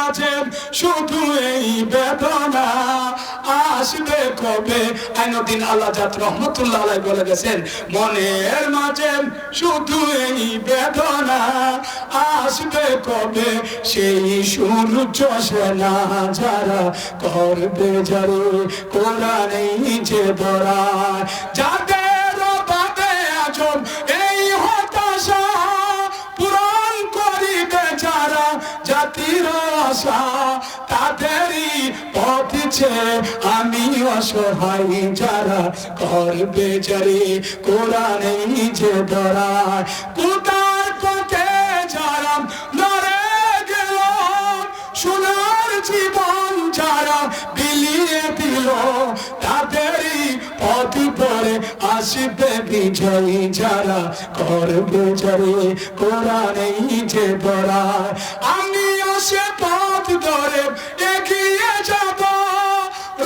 মাঝে শুধু এই বেদনা। আসবে কবে? আইনুদ্দিন আল্লাহ জাত রহমতুল্লাহ আলাই বলে গেছেন, মনের মাঝে শুধু এই বেদনা। আসবে কবে? সেই সূর্য সেনা যারা করবে যারে কোরআনেই যে বরা যাদের আশা তাদেরই পথছে আমি অসহায় যারা করবে যারে কোরআনেই যে ধরা কোথার পথে যারা লড়ে গেল, সোনার জীবন যারা বিলিয়ে দিল, তাদেরই পথ পরে আসবে বিজয়ী যারা করবে যারে কোরআনেই যে ধরা আমিও সে ধরে এগিয়ে যাব।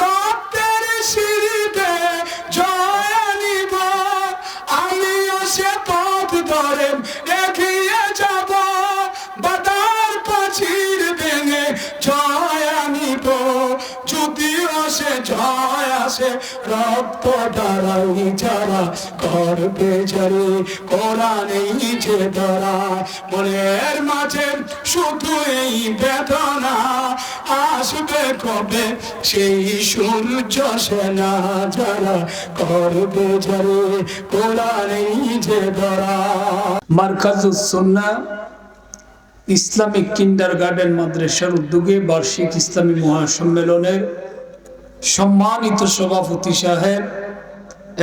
রক্তের সিঁড়িতে জয় আনিব আমিও সে পথ ধরে এগিয়ে যাব। বাদার পাচির ভেঙে জয় আনিব। যদিও সে জয় আসে রক্ত মনের মাঝে শুধু এই বেদনা আসবে কবে? সেই সূর্য সেনা যারা করবে ইসলামিক কিন্ডার গার্ডেন মাদ্রাসার উদ্যোগে বার্ষিক ইসলামী মহাসম্মেলনের সম্মানিত সভাপতি সাহেব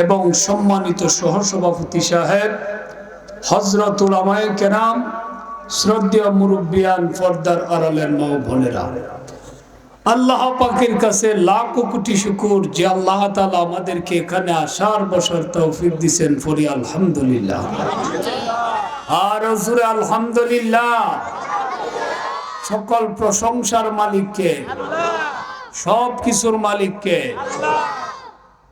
এবং সম্মানিত সহসভাপতি সাহেব হজরতুল আমায় কেরাম, শ্রদ্ধেয় মুরব্বিয়ান ফর্দার আড়ালের মৌ বোনেরা। আল্লাহ পাকের কাছে লাখ কোটি শুকুর যে আল্লাহ তালা আমাদেরকে এখানে আসার, বসার তৌফিক দিচ্ছেন ফরি আলহামদুলিল্লাহ। আর হুজুরে আলহামদুলিল্লাহ, সকল প্রশংসার মালিককে সব কিছুর মালিককে।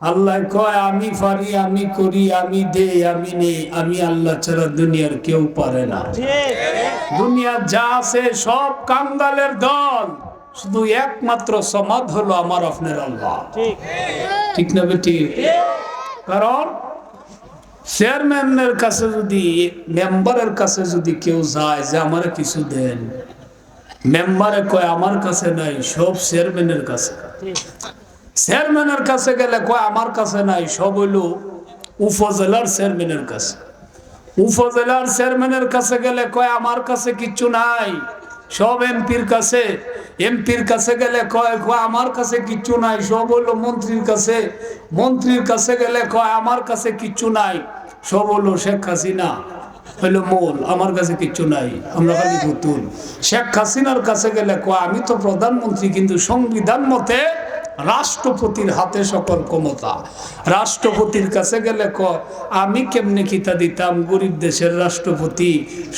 আল্লাহ কয়, আমি পারি, আমি করি, আমি দে আমি নেই, আমি আল্লাহ ছাড়া দুনিয়ার কেউ পারে না। দুনিয়া যা আছে সব কাঙ্গালের দল শুধু একমাত্র সমাদ হলো আমার আপনার আল্লাহ। ঠিক না বেটি? কারণ চেয়ারম্যানের কাছে যদি, মেম্বারের কাছে যদি কেউ যায় যে আমার কিছু দেন মেম্বারে কয়, আমার কাছে নাই। সব চেয়ারম্যানের কাছে। চেয়ারম্যানের কাছে গেলে কয়, আমার কাছে নাই। সব হইল উপজেলার চেয়ারম্যানের কাছে। উপজেলার চেয়ারম্যানের কাছে গেলে কয়, আমার কাছে কিচ্ছু নাই। সব এমপির কাছে। এমপির কাছে গেলে কয় কয়, আমার কাছে কিচ্ছু নাই। সব হলো মন্ত্রীর কাছে। মন্ত্রীর কাছে গেলে কয়, আমার কাছে কিচ্ছু নাই। সব হলো শেখ হাসিনা। হইল মোল আমার কাছে কিচ্ছু নাই আমরা খালি পুতুল। শেখ হাসিনার কাছে গেলে কয় আমি তো প্রধানমন্ত্রী কিন্তু সংবিধান মতে রাষ্ট্রপতির হাতে সকল ক্ষমতা। রাষ্ট্রপতির কাছে গেলে ক আমি কেমনে কিতা দিতাম গরিব দেশের রাষ্ট্রপতি?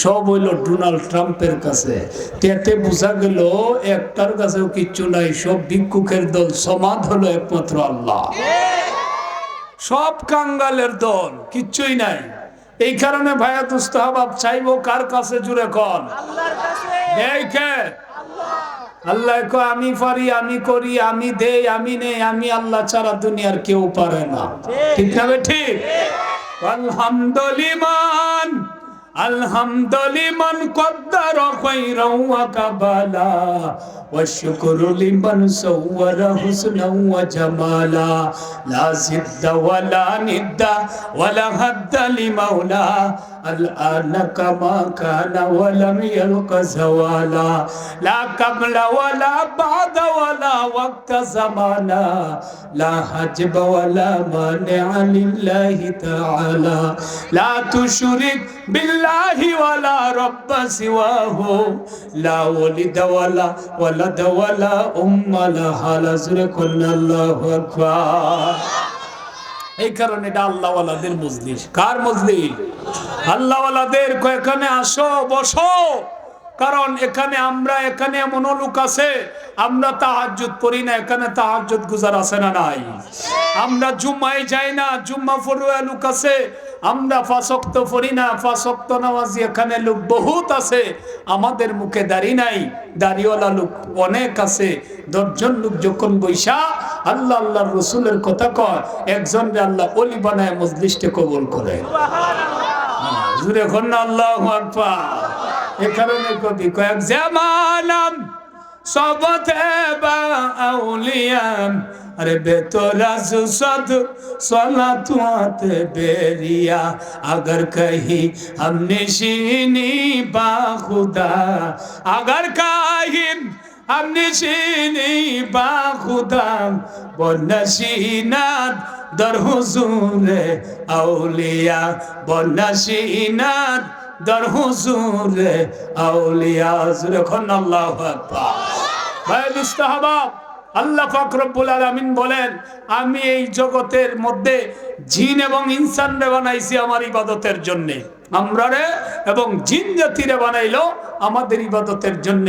সব হইল ডোনাল্ড ট্রাম্পের কাছে। তেতে বোঝা গেল একটার কাছেও কিচ্ছু নাই সব ভিক্ষুকের দল সমাধ হলো একমাত্র আল্লাহ। সব কাঙ্গালের দল কিচ্ছুই নাই। এই কারণে ভাইয়া দুস্তাহাবাব চাইব কার কাছে জুড়ে কন? আল্লাহ। আমি পারি আমি করি আমি দেই আমি নেই আমি আল্লাহ ছাড়া দুনিয়ার কেউ পারে না। ঠিক। না ঠিক? আলহামদুলিমান الحمد لمن قدر خيرا وقبلا والشكر لمن صور حسنا وجمالا لا سد ولا ند ولا حد لمولاه الآن كما كان ولم يلق زوالا. لا قبل ولا بعد ولا وقت زمانا. لا حجب ولا مانع لله تعالى. لا تشرك بالله ولا رب سواه. لا ولد ولا ولد ولا أم لها. لزرك الله أكبر. এই কারণে এটা আল্লাহওয়ালাদের মজলিস। কার মজলিস? আল্লাহওয়ালাদের এখানে আসো, বসো। কারণ এখানে আমরা, এখানে এমন লোক আছে, আমরা তাহাজ্জুদ পড়ি না, এখানে তাহাজ্জুদ গুজার আছে না নাই। আমরা জুম্মায় যাই না, জুম্মা ফরুয়া লোক আছে আমরা ফাঁসক্ত পড়ি না ফাঁসক্ত নামাজি এখানে লোক বহুত আছে। আমাদের মুখে দাড়ি নাই দাড়িওয়ালা লোক অনেক আছে। দশজন লোক যখন বৈশা আল্লাহ আল্লাহর রসুলের কথা কয় একজন আল্লাহ অলি বানায় মজলিসটা কবল করে। জুড়ে কন্যা আল্লাহ এ কারণে কবি কয়েক জামানাম সবতে বা আউলিয়াম আরে বেতরা সুসদ সলাতুয়াত বেরিয়া अगर कहीं हमने शीनी बाखुदा अगर कहीं हमने शीनी बाखुदा বনশীনাত দর হুজুর আউলিয়া বনশীনাত দর হুজুর আউলিয়া যখন আল্লাহু আকবার ভাই মুস্তাহাবাব আল্লাহ পাক রব্বুল আলামিন বলেন, আমি এই জগতের মধ্যে জিন এবং ইনসানরে বানাইছি আমার ইবাদতের জন্য। আমরা রে এবং জিন জাতিরে বানাইলো আমাদের ইবাদতের জন্য।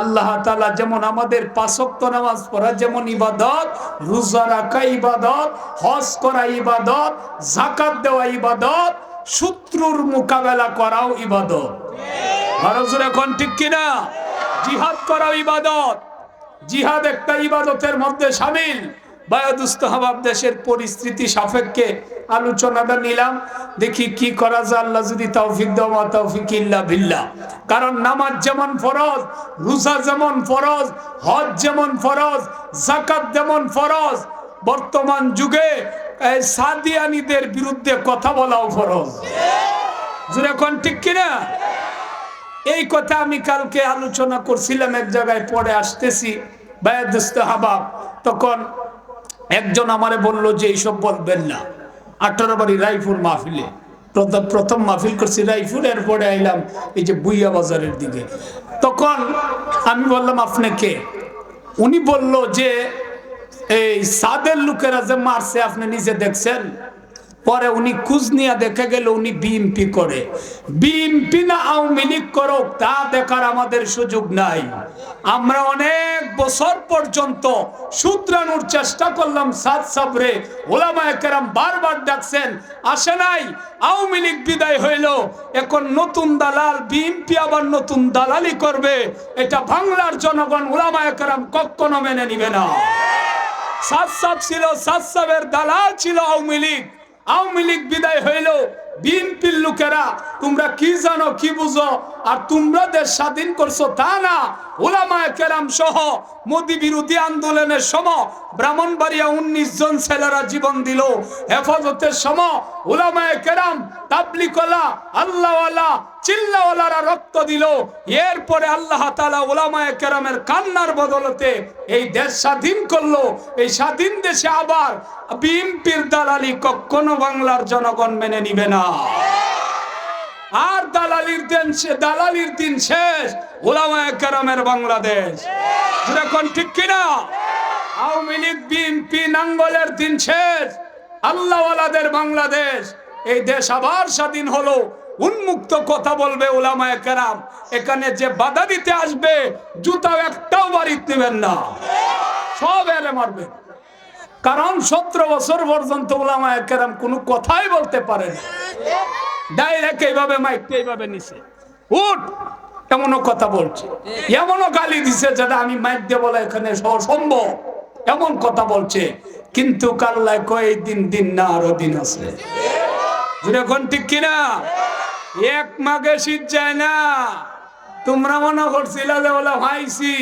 আল্লাহ তাআলা যেমন আমাদের পাঁচক্ত নামাজ পড়া, যেমন ইবাদত, রোজা রাখা ইবাদত, হজ করা ইবাদত জাকাত দেওয়া ইবাদত, শত্রুর মোকাবেলা করাও ইবাদত। ভারতের এখন ঠিক কিনা? জিহাদ করাও ইবাদত। জিহাদ একটা ইবাদতের মধ্যে সামিল। বায়ুদুস্তহাবাব দেশের পরিস্থিতি সাপেক্ষে আলোচনাটা নিলাম। দেখি কি করা যায়, আল্লাহ যদি তৌফিক দেওয়া তৌফিক ইল্লা কারণ নামাজ যেমন ফরজ, রোজা যেমন ফরজ, হজ যেমন ফরজ জাকাত যেমন ফরজ, বর্তমান যুগে সাদিয়ানিদের বিরুদ্ধে কথা বলাও ফরজ। কোন ঠিক কিনা? এই কথা আমি কালকে আলোচনা করছিলাম, এক জায়গায় পরে আসতেছি। তখন একজন আমারে বলল যে, এইসব বলবেন না। আঠারো বাড়ি রাইফুর মাহফিলে। প্রথম প্রথম মাহফিল করছি রাইফুর এরপরে আইলাম এই যে বুইয়া বাজারের দিকে। তখন আমি বললাম আপনাকে উনি বলল যে, এই সাদের লোকেরা যে মারছে, আপনি নিজে দেখছেন? পরে উনি খুঁজ নিয়ে দেখে গেল উনি বিএমপি করে। বিএমপি না আওয়ামী লীগ করুক, তা দেখার আমাদের সুযোগ নাই। আমরা অনেক বছর পর্যন্ত সূত্রানোর চেষ্টা করলাম, সাত সাবরে ওলামায়ে কেরাম বারবার ডাকছেন, আসে নাই, আওয়ামী লীগ বিদায় হইল, এখন নতুন দালাল বিএমপি আবার নতুন দালালি করবে, এটা বাংলার জনগণ ওলামায়ে কেরাম কখনো মেনে নিবে না। সাত সাব ছিল, সাত সাবের দালাল ছিল আওয়ামী লীগ। আওয়ামী লীগ বিদায় হইল বিএনপির লোকেরা তোমরা কি জানো কি বুঝো? আর তোমরা দেশ স্বাধীন করছ তা না ওলামায় কেরাম সহ মোদি বিরোধী আন্দোলনের সময় ব্রাহ্মণবাড়িয়া উনিশ জন ছেলেরা জীবন দিল। হেফাজতের সময় ওলামায় কেরাম তাবলিকলা আল্লাহওয়ালা, চিল্লাওয়ালারা রক্ত দিল। এরপরে আল্লাহ তালা ওলামায় কেরামের কান্নার বদলতে এই দেশ স্বাধীন করল। এই স্বাধীন দেশে আবার বিএনপির দালালি কখনো বাংলার জনগণ মেনে নিবে না। আর দালালির দিন দালালির দিন শেষ। ওলামায় কেরামের বাংলাদেশ। এখন ঠিক কিনা? আওয়ামী লীগ, বিএনপি, নাঙ্গলের দিন শেষ। আল্লাহওয়ালাদের বাংলাদেশ। এই দেশ আবার স্বাধীন হলো। উন্মুক্ত কথা বলবে ওলামায় কেরাম। এখানে যে বাধা দিতে আসবে জুতাও একটাও বাড়িতে নেবেন না। সব এলে মারবে। কারণ সতেরো বছর পর্যন্ত ওলামায় কেরাম কোনো কথাই বলতে পারে না ডাইরেক্ট এইভাবে মাইকটা এইভাবে নিছে? উঠ! এমনও কথা বলছে। এমনও গালি দিছে যেটা আমি মাইক দিয়ে বলা এখানে সম্ভব। এমন কথা বলছে। কিন্তু কাল্লায় কয় দিন দিন না আরও দিন আছে। এখন ঠিক কিনা? এক মাগে শীত যায় না। তোমরা মনে করছিল যে বলে ভাইছি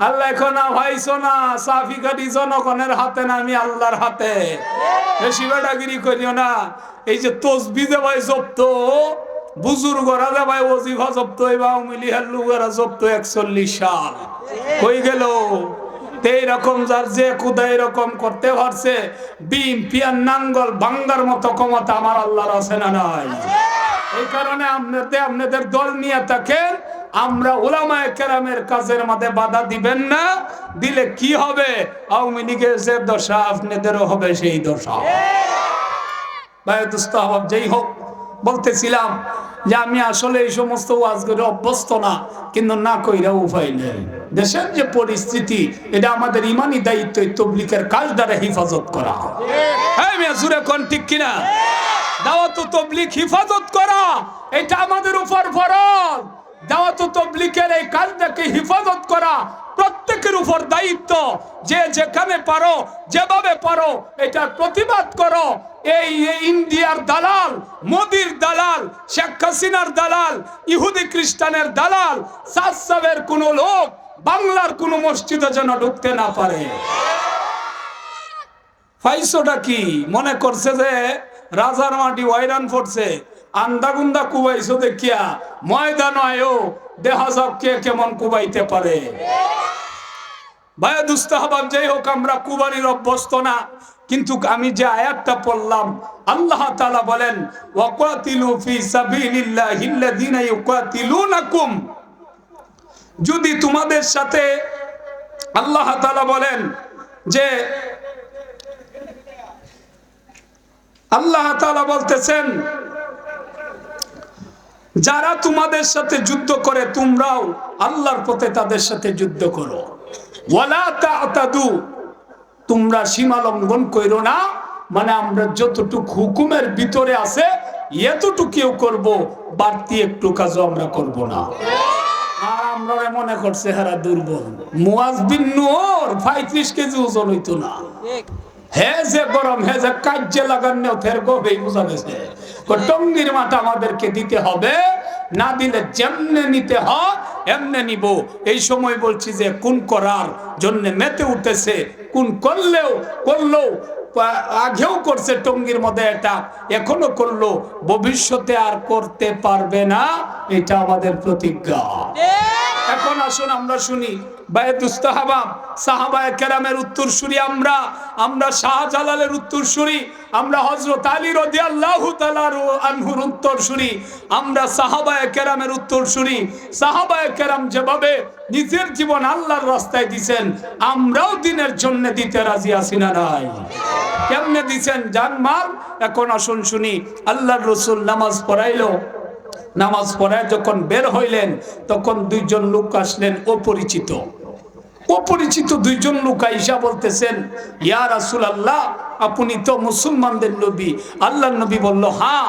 আল্লাহ এখন ভাইছো না। সাফি কাটি জনগণের হাতে না, আমি আল্লাহর হাতে। বেশি বেটাগিরি করিও না। এই যে তসবি যে ভাই জপ্ত বুজুর্গরা যে ভাই জপ্ত এবার মিলি হেল্লুগেরা জপ্ত একচল্লিশ সাল। হয়ে গেল? এইরকম যার যে কুদা এরকম করতে পারছে বিম পিয়ার নাঙ্গল ভাঙ্গার মতো ক্ষমতা আমার আল্লাহর আছে না নাই? এই কারণে আপনাদের আপনাদের দল নিয়ে থাকেন আমরা ওলামায়ে কেরামের কাজের মধ্যে বাধা দিবেন না, দিলে কি হবে? আওয়ামী লীগের যে দশা আপনাদেরও হবে সেই দশা যেই হোক, বলতেছিলাম যে আমি আসলে এই সমস্ত অভ্যস্ত না, কিন্তু না কইরা উপায় নেই। দেশের যে পরিস্থিতি, এটা আমাদের ইমানি দায়িত্ব, এই তবলিকের কাজ দ্বারা হেফাজত করা। হ্যাঁ মিয়া কোন ঠিক কিনা? দাওয়াত তবলিক হিফাজত করা, এটা আমাদের উপর ফরজ। দাওয়াত এই কাজটাকে হিফাজত করা প্রত্যেকের উপর দায়িত্ব। যে যেখানে পারো, যেভাবে পারো, এটার প্রতিবাদ করো। এই ইন্ডিয়ার দালাল, মোদির দালাল, শেখ হাসিনার দালাল, ইহুদি খ্রিস্টানের দালাল কোন লোক বাংলার কোন মসজিদে যেন ঢুকতে না পারে। ফাইসোটা কি? মনে করছে যে রাজার মাটি ওয়াইরান পড়ছে আন্দা গুন্দা কুবাইছো দেখিয়া, ময়দান আয়ো দেখা যাক কে কেমন কুবাইতে পারে? ভাইয়া দুস্তাহবাব যাই হোক, আমরা কুবানির অভ্যস্ত না, কিন্তু আমি যে আয়াতটা পড়লাম, আল্লাহ তাআলা বলেন, ওয়াকাতিলু ফি সাবিলিল্লাহিল্লাযিনা ইউকাতিলুনাকুম। যদি তোমাদের সাথে আল্লাহ তাআলা বলেন যে, আল্লাহ তাআলা বলতেছেন যারা তোমাদের সাথে যুদ্ধ করে, তোমরাও আল্লাহর পথে তাদের সাথে যুদ্ধ করো। তোমরা সীমা লঙ্ঘন করো না। মানে আমরা যতটুকু হুকুমের ভিতরে আছে, এতটুকুও করব, বাড়তি একটু কাজও আমরা করব না। আর আমরা মনে করছে, হারা দুর্বল। মুয়াজ বিন নূর 35 কেজি ওজন হইতো না। হে যে গরম, হে যে লাগানো ফের গবে বোঝা গেছে। টঙ্গির মাটা আমাদেরকে দিতে হবে, না দিলে যেমনে নিতে হয়, এমনে নিব। এই সময় বলছি যে, কোন করার জন্য মেতে উঠেছে, কোন করলেও করলেও আগেও করছে টঙ্গির মধ্যে এটা, এখনও করল, ভবিষ্যতে আর করতে পারবে না, এটা আমাদের প্রতিজ্ঞা। এখন আসুন আমরা শুনি উত্তর সাহাবায়ে যেভাবে নিজের জীবন আল্লাহর রাস্তায় দিবেন আমরাও দিনের জন্য দিতে রাজি আছি না নাই। কেমনে দিছেন? জানমাল? এখন আসুন শুনি, আল্লাহর রসুল নামাজ পড়াইলো নামাজ পড়ায় যখন বের হইলেন, তখন দুইজন লোক আসলেন অপরিচিত। অপরিচিত দুইজন লোক আইসা বলতেছেন ইয়ার আসুল আল্লাহ আপনি তো মুসলমানদের নবী। আল্লাহ নবী বলল হ্যাঁ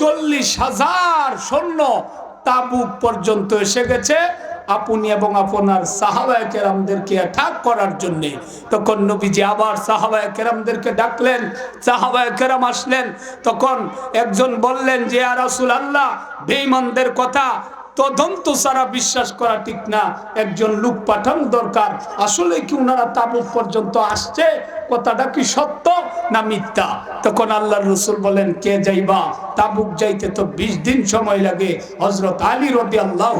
চল্লিশ হাজার সৈন্য তাবুক পর্যন্ত এসে গেছে আপনি এবং আপনার সাহাবায় কেরামদেরকে অ্যাটাক করার জন্য। তখন নবীজি আবার সাহাবায় কেরামদেরকে ডাকলেন সাহাবায় কেরাম আসলেন। তখন একজন বললেন যে আর রসুল আল্লাহ বেঈমানদের কথা তদন্ত সারা বিশ্বাস করা ঠিক না। একজন লোক পাঠানো দরকার। আসলে কি উনারা তাবুক পর্যন্ত আসছে? কথাটা কি সত্য না মিথ্যা? তখন আল্লাহ রসুল বলেন, কে যাইবা? তাবুক যাইতে তো বিশ দিন সময় লাগে। হজরত আলী রদি আল্লাহ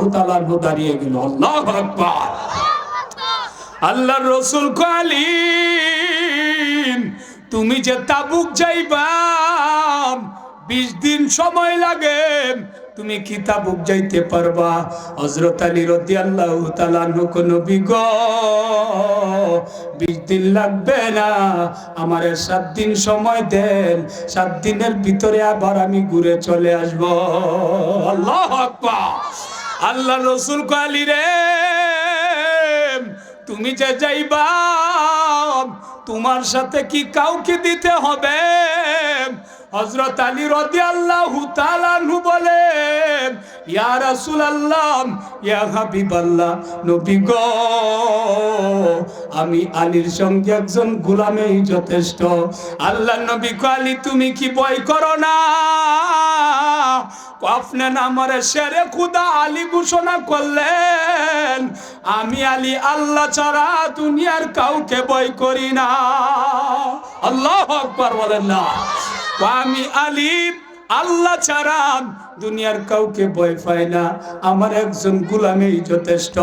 দাঁড়িয়ে গেল। আল্লাহ আল্লাহর রসুল কালিন তুমি যে তাবুক যাইবা, বিশ দিন সময় লাগে। তুমি কিতাব যাইতে পারবা। হজরত আলী রদি আল্লাহ নবী গ, বিশ দিন লাগবে না, আমার সাত দিন সময় দেন, সাত দিনের ভিতরে আবার আমি ঘুরে চলে আসব। আল্লাহ আল্লাহ রসুল কালী রে, তুমি যে যাইবা, তোমার সাথে কি কাউকে দিতে হবে? হজরত আলী রদি আল্লাহ বলেন, ইয়া রাসূল আল্লাহ ইয়া হাবিব আল্লাহ নবী গো, আমি আলীর সঙ্গে একজন গোলামেই যথেষ্ট। আল্লাহ নবী আলী, তুমি কি ভয় করো না? আপনি আমার শেরে খুদা আলী ঘোষণা করলেন, আমি আলী আল্লাহ ছাড়া দুনিয়ার কাউকে ভয় করি না। আল্লাহ আকবার বলেন না। আমি আলী আল্লাহ ছাড়া দুনিয়ার কাউকে ভয় পায় না। আমার একজন গোলামেই যথেষ্ট।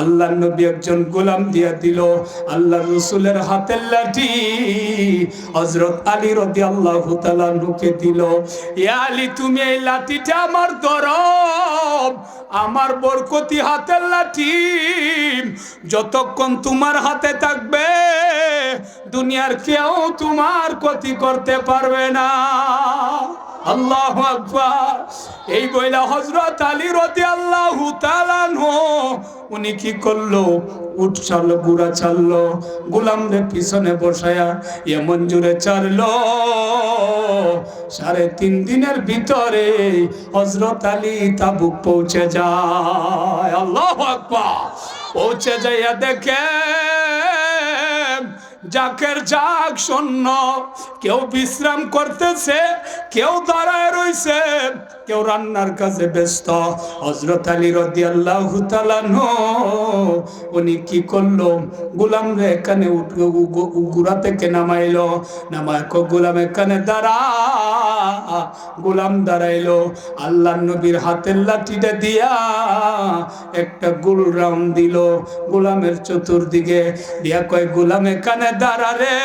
আল্লাহ নবী একজন গোলাম দিয়া দিল। আল্লাহ রসুলের হাতের লাঠি হজরত আলী রদি আল্লাহ নুকে দিল। এ আলী, তুমি এই লাঠিটা আমার দরব। আমার বরকতি হাতের লাঠি যতক্ষণ তোমার হাতে থাকবে, দুনিয়ার কেউ তোমার ক্ষতি করতে পারবে না। আল্লাহ আকবার। এই বইলা হজরত আলী রতি আল্লাহ উনি কি করল? উঠ চাললো গুড়া চাললো গোলামরে পিছনে বসায়া এমন জুড়ে চাললো সাড়ে তিন দিনের ভিতরে হজরত আলী তাবুক পৌঁছে যায়। আল্লাহ আকবার। পৌঁছে যাইয়া দেখে জাকের জাগ শূন্য কেউ বিশ্রাম করতেছে কেউ দাঁড়ায় রইছে। কেউ রান্নার কাজে ব্যস্ত। হজরত আলী রদি আল্লাহ উনি কি করল? গুলাম এখানে গুড়া থেকে নামাইলো। নামায় গুলাম এখানে দাঁড়া। গোলাম দাঁড়াইলো। আল্লাহ নবীর হাতের লাঠিটা দিয়া একটা গোল রাউন্ড দিল। গোলামের চতুর্দিকে দিয়া কয়, গোলাম এখানে দাঁড়া রে।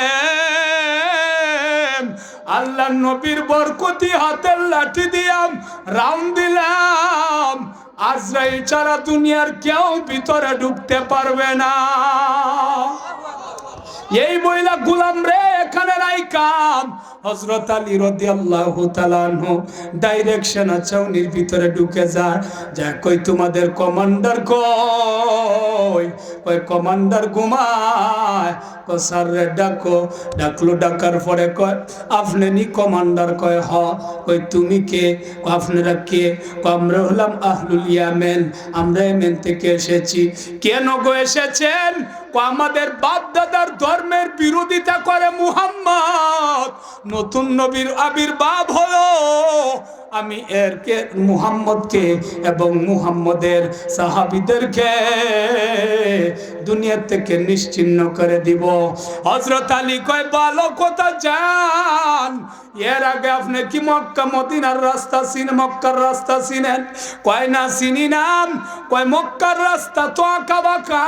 আল্লাহ নবীর বরকতি হাতের লাঠি দিয়াম রাউন্ড দিলাম। আজরাইল ছাড়া দুনিয়ার কেউ ভিতরে ঢুকতে পারবে না। এই মহিলা গুলাম রে, এখানে নাই কাম। হজরত আলী রদি আল্লাহ তালানহ ডাইরেকশন ছাউনির ভিতরে ঢুকে যায়। যা কই, তোমাদের কমান্ডার কই? কই কমান্ডার ঘুমায়। কো স্যার রে ডাকো। ডাকলো, ডাকার পরে কয় আপনি নি কমান্ডার কয়, হ। কই তুমি কে? আপনারা কে? আমরা হলাম আহলুল ইয়ামেন। আমরা ইয়েমেন থেকে এসেছি। কেন গো এসেছেন? আমাদের বাপ দাদার ধর্মের বিরোধিতা করে মুহাম্মদ। নতুন নবীর আবির্ভাব হলো। আমি এরকে, মুহাম্মদকে এবং মুহাম্মদের সাহাবিদেরকে দুনিয়া থেকে নিশ্চিন্ন করে দিব। হজরত আলী কয় ভালো কথা যান? এর আগে আপনি কি মক্কা, মদিনার রাস্তা চিন মক্কার রাস্তা চিনেন? কয়, না, চিনি নাম কয়, মক্কার রাস্তা তো আঁকা বাঁকা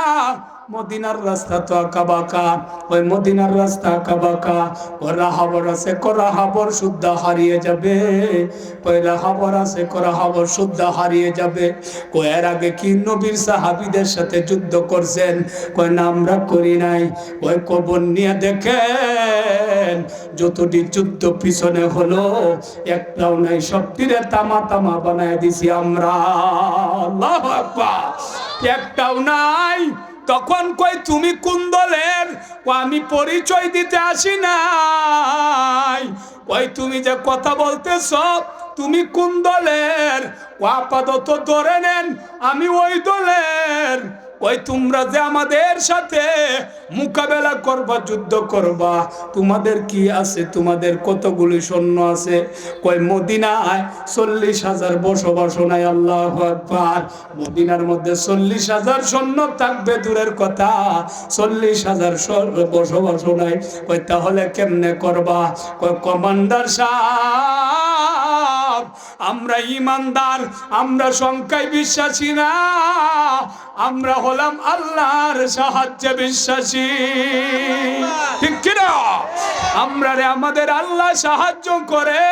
মদিনার রাস্তা তো আঁকা বাঁকা, ওই মদিনার রাস্তা আঁকা বাঁকা। করা হাবর আছে, করা হাবর শুদ্ধ হারিয়ে যাবে। কয়রা হাবর আছে, করা হাবর শুদ্ধ হারিয়ে যাবে। কয়ের আগে কি নবীর সাহাবিদের সাথে যুদ্ধ করছেন? কয়, না, আমরা করি নাই। ওই কবর নিয়ে দেখেন, যতটি যুদ্ধ পিছনে হলো, একটাও নাই। সবটিরে তামা তামা বানায় দিছি আমরা। একটাও নাই তখন কই, তুমি কোন দলের? ও, আমি পরিচয় দিতে আসি নাই। ওই, তুমি যে কথা বলতেছ, তুমি কোন দলের? ও, আপাতত ধরে নেন, আমি ওই দলের। ওই তোমরা যে আমাদের সাথে মোকাবেলা করবা, যুদ্ধ করবা, তোমাদের কি আছে? তোমাদের কতগুলি সৈন্য আছে? কই মদিনায় চল্লিশ হাজার বসবাস নাই, আল্লাহ মদিনার মধ্যে চল্লিশ হাজার সৈন্য থাকবে, দূরের কথা। চল্লিশ হাজার বসবাস নাই। কই তাহলে কেমনে করবা? কই কমান্ডার সাহ আমরা ইমানদার আমরা সংখ্যায় বিশ্বাসী না। আমরা হলাম আল্লাহর সাহায্যে বিশ্বাসী। ঠিক কিনা? আমরা আমাদের আল্লাহ সাহায্য করে।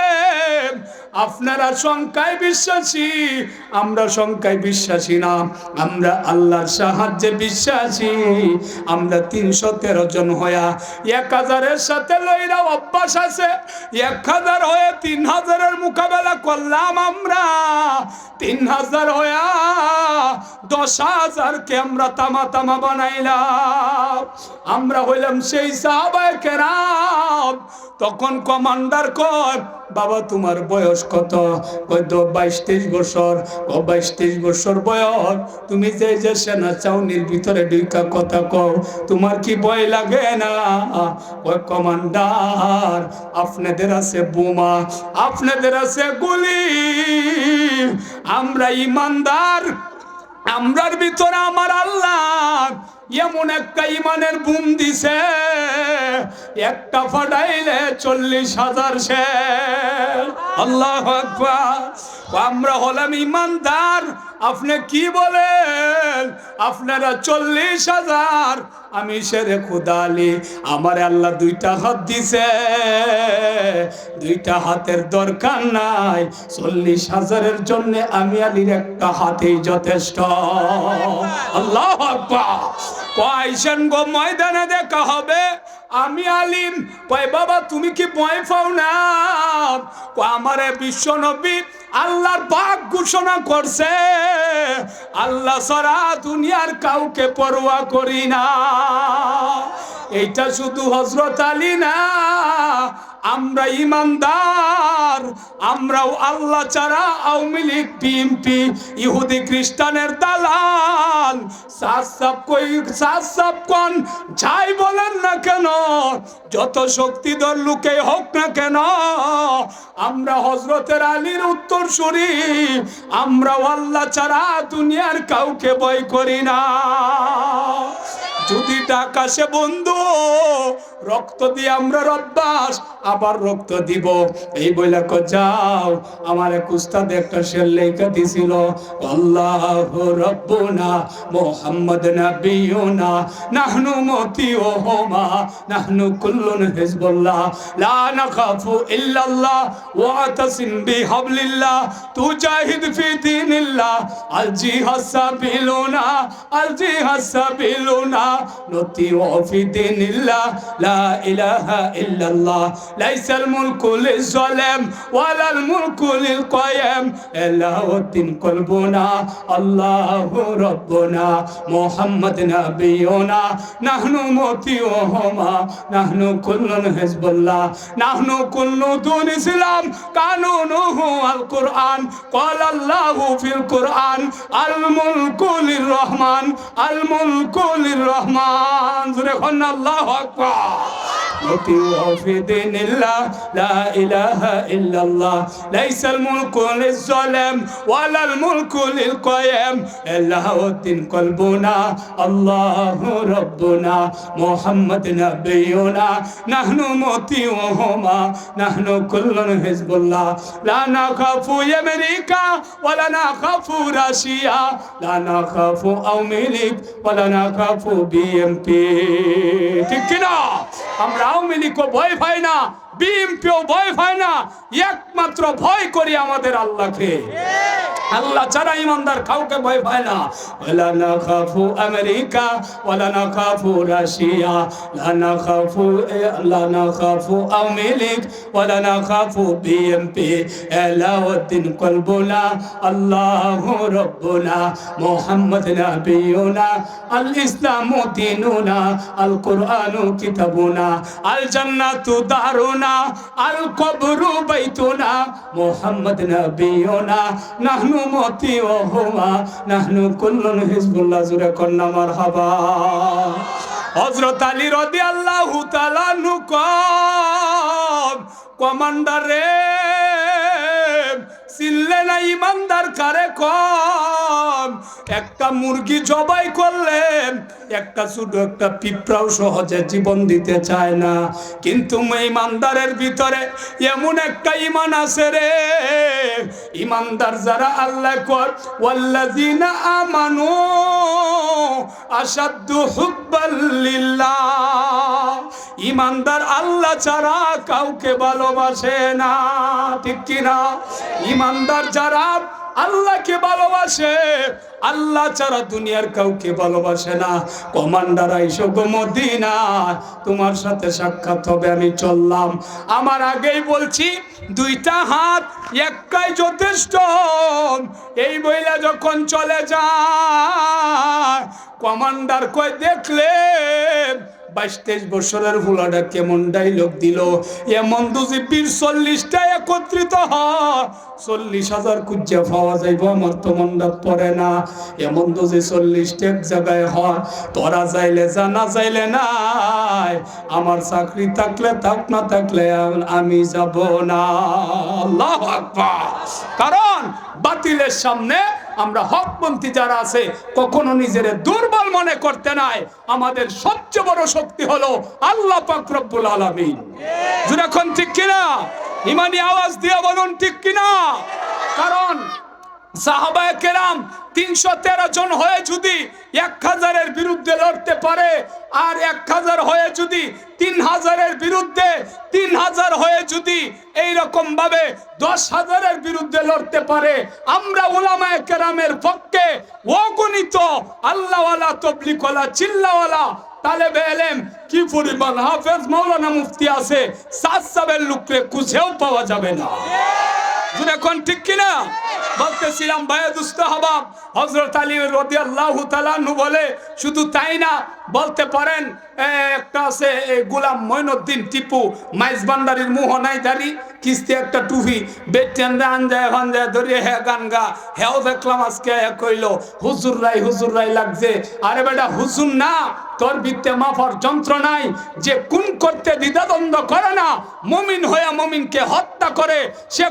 আপনারা সংখ্যায় বিশ্বাসী, আমরা সংখ্যায় বিশ্বাসী না। আমরা আল্লাহর সাহায্যে বিশ্বাসী, আমরা তিনশো তেরো জন হইয়া এক হাজারের সাথে লইরা অভ্যাস আছে, এক হাজার হয়ে তিন হাজারের মোকাবেলা করলাম আমরা। তিন হাজার হইয়া দশ হাজারকে আমরা তামা তামা বানাইলাম। আমরা হইলাম সেই সাহাবায় কেরাম। তখন কমান্ডার কর বাবা, তোমার বয়স কত? কই তো বাইশ তেইশ বছর। ও বাইশ তেইশ বছর বয়স। তুমি যে যে সেনা চাউনির ভিতরে দুইকা কথা কও, তোমার কি ভয় লাগে না? ওই কমান্ডার, আপনাদের আছে বোমা, আপনাদের আছে গুলি। আমরা ইমানদার, আমরার ভিতরে আমার আল্লাহ। এমন একটা ইমানের বুম দিছে, একটা ফাটাইলে চল্লিশ হাজার সে। আল্লাহ আমরা হলাম ইমানদার, আপনি কি বলেন? আপনারা চল্লিশ হাজার। আমি সেরে খুদালি আমার আল্লাহ দুইটা হাত দিছে। দুইটা হাতের দরকার নাই, চল্লিশ হাজারের জন্য আমি আলীর একটা হাতেই যথেষ্ট। আল্লাহ আকবার। কয়সেন গো ময়দানে দেখা হবে? আমি আলিম। কয়, বাবা, তুমি কি ভয় পাও না? আমারে বিশ্বনবী আল্লাহর পাক ঘোষণা করছে। আল্লাহ সারা দুনিয়ার কাউকে পরোয়া করি না। এইটা শুধু হজরত আলী না, আমরা ইমানদার, আমরাও আল্লাহ ছাড়া আওয়ামী লীগ বিএনপি ইহুদি খ্রিস্টানের দালাল। সাপ কই সাপ যাই বলেন না কেন, যত শক্তিধর লোকে হোক না কেন, আমরা হজরতের আলীর উত্তর শুনি আমরাও আল্লাহ ছাড়া দুনিয়ার কাউকে ভয় করি না। যদি সে বন্ধু রক্ত দিয়ে আমরা রব্বাস, আবার রক্ত দিব। এই বইলা কো যাও, আমার এক উস্তাদ একটা শের লেখা দিছিল। আল্লাহ রব্বুনা, মোহাম্মদ নবিয়ুনা, নাহনু মতি ও হোমা, নাহনু কুল্লুন হিজবুল্লাহ, লা নাখাফু ইল্লাল্লাহ ওয়াতাসিম বিহাবলিল্লাহ তুজাহিদ ফি দীনিল্লাহ আল জিহাদ সাবিলুনা আল জিহাদ সাবিলুনা নতি ওফি দীনিল্লাহ, লা لا إله إلا الله ليس الملك للظلم ولا الملك للقيم إلا الدين قلبنا الله ربنا محمد نبينا نحن مطيعهما نحن كل حزب الله نحن كل دون إسلام قانونه القرآن قال الله في القرآن الملك للرحمن الملك للرحمن زرخنا الله أكبر Oh! نطيع في دين الله لا إله إلا الله ليس الملك للظلم ولا الملك للقيم إلا هو الدين قلبنا الله ربنا محمد نبينا نحن مطيعهما نحن كل حزب الله لا نخاف أمريكا ولا نخاف روسيا لا نخاف أمريك ولا نخاف بي ام পি ঠিক কিনা আমরা আওয়ামী লীগও ভয় পায় না। বিএমপিও ভয় পায় না, একমাত্র ভয় করি আমাদের আল্লাহকে। আল্লাহ ছাড়া ইমানদার কাউকে ভয় পায় না। ওয়ালা না খাফু আমেরিকা ওয়ালা না খাফু রাশিয়া লা না খাফু লা না খাফু আওয়ামী লীগ ওয়ালা না খাফু বিএমপি, এলাউদ্দিন কলবুনা, আল্লাহু রব্বুনা, মুহাম্মদ নাবিয়ুনা আল ইসলামু দীনুনা আল কুরআনু কিতাবুনা আল জান্নাতু দারুনা আল কবরু বাইতুনা, মুহাম্মদ না নাহনু মতি ও হুমা, নাহনু কুল্লুন হিজবুল্লাহ জুরে কন্না মারহাবা। হযরত আলী রাদিয়াল্লাহু তাআলা নু কম, কমান্ডার চিনলে না ইমানদার, কারে কম? একটা মুরগি জবাই করলেন একটা ছোট একটা পিঁপড়াও সহজে জীবন দিতে চায় না। কিন্তু ইমানদারের ভিতরে এমন একটা ইমান আছে রে। ইমানদার যারা আল্লাহ কর, ওয়াল্লাযিনা আমানু আসাদ্দু হুব্বাল্লিল্লাহ ইমানদার আল্লাহ ছাড়া কাউকে ভালোবাসে না, ঠিক কিনা? ইমানদার যারা আল্লাহকে ভালোবাসে, আল্লাহ ছাড়া দুনিয়ার কাউকে ভালোবাসে না। কমান্ডার মদিনা তোমার সাথে সাক্ষাৎ হবে, আমি চললাম। আমার আগেই বলছি, দুইটা হাত একটাই যথেষ্ট। এই বইলা যখন চলে যায়, কমান্ডার কয়, দেখলে বাইশ তেইশ বছরের হুলাটা কেমন ডাইলগ দিল? এমন দুজি বীর চল্লিশটা একত্রিত হয় চল্লিশ হাজার কুজ্জা পাওয়া যাইব, আমার তো মনটা পড়ে না। এমন দুজি চল্লিশটা এক জায়গায় হয় তোরা যাইলে জানা যাইলে নাই। আমার চাকরি থাকলে থাক, না থাকলে আমি যাব না। আল্লাহ কারণ বাতিলের সামনে আমরা হকপন্থী যারা আছে, কখনো নিজের দুর্বল মনে করতে নাই। আমাদের সবচেয়ে বড় শক্তি হলো আল্লাহ পাক রব্বুল আলামিন। যখন ঠিক কিনা? ইমানি আওয়াজ দিয়ে বলুন ঠিক কিনা? কারণ সাহাবায়ে কেরাম তিনশো তেরো জন হয়ে যদি এক হাজারের বিরুদ্ধে লড়তে পারে, আর এক হাজার হয়ে যদি তিন হাজারের বিরুদ্ধে, তিন হাজার হয়ে যদি এই রকম ভাবে দশ হাজারের বিরুদ্ধে লড়তে পারে, আমরা ওলামায়ে কেরামের পক্ষে অগণিত আল্লাহওয়ালা তবলিকওয়ালা চিল্লাওয়ালা, তালেবে এলেম কি পরিমাণ হাফেজ মৌলানা মুফতি আছে, সাত সাবের লোকরে খুঁজেও পাওয়া যাবে না। জুড়ে ঠিক কিনা? বলতেছিলাম, ভাইয়া দুস্ত হবাব। হজরত আলী রদি আল্লাহ তালানহু বলে, শুধু তাই না, বলতে পারেন একটা আছে গোলাম মঈনুদ্দিন টিপু, মাইজ ভান্ডারির মোহনাই দাড়ি কিস্তি একটা টুপি বেটেন আনজায় ভানজায় ধরিয়ে হে গান গা, হেও দেখলাম আজকে হে কইল হুজুর রাই হুজুর রাই লাগছে। আরে বেটা, হুজুর না, তোর বিত্তে মাফার যন্ত্র নাই, যে কোন করতে দ্বিধাদ্বন্দ্ব করে না, মমিন হয়ে মমিনকে হত্যা করে, সে